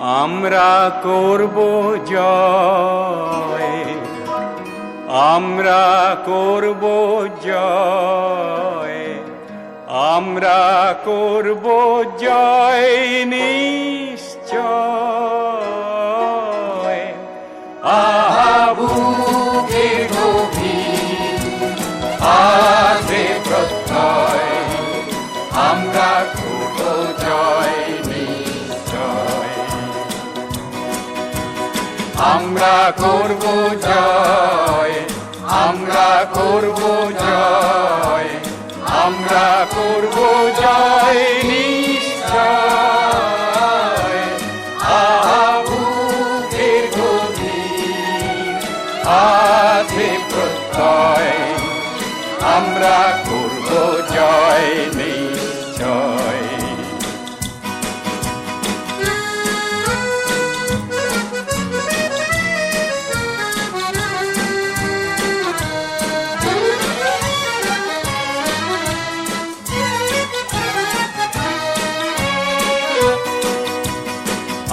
আমরা করব জয়। আমরা করব জয়। আমরা করব জয় নিশ্চয়। আহাবুকে গভীর আছে আমরা করব জয় আমরা করব জয় আমরা করব জয় আমরা করব জয় নিশ্চয়।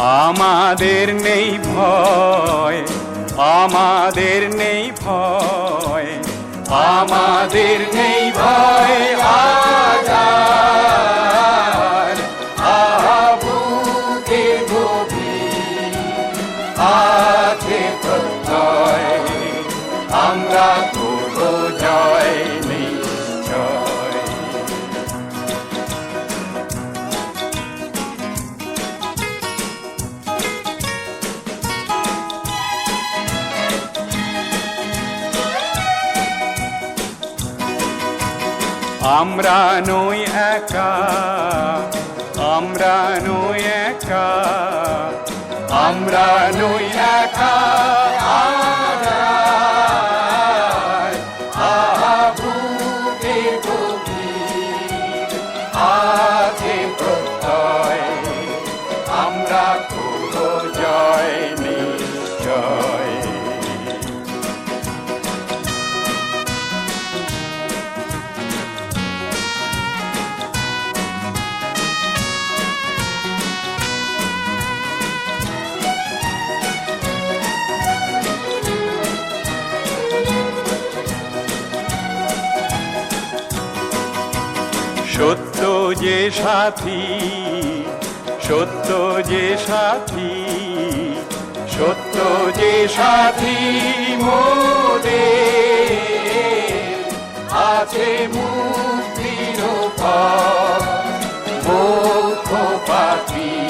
আমাদের নেই ভয় আমাদের নেই ভয় আমাদের নেই ভয় আজার আমরা আমরা নই একা আমরা নই একা আমরা নই একা সত্য যে সাথী সত্য যে সাথী সত্য যে সাথী মোদে। আছে মুক্তির মোক্ষ পাখি।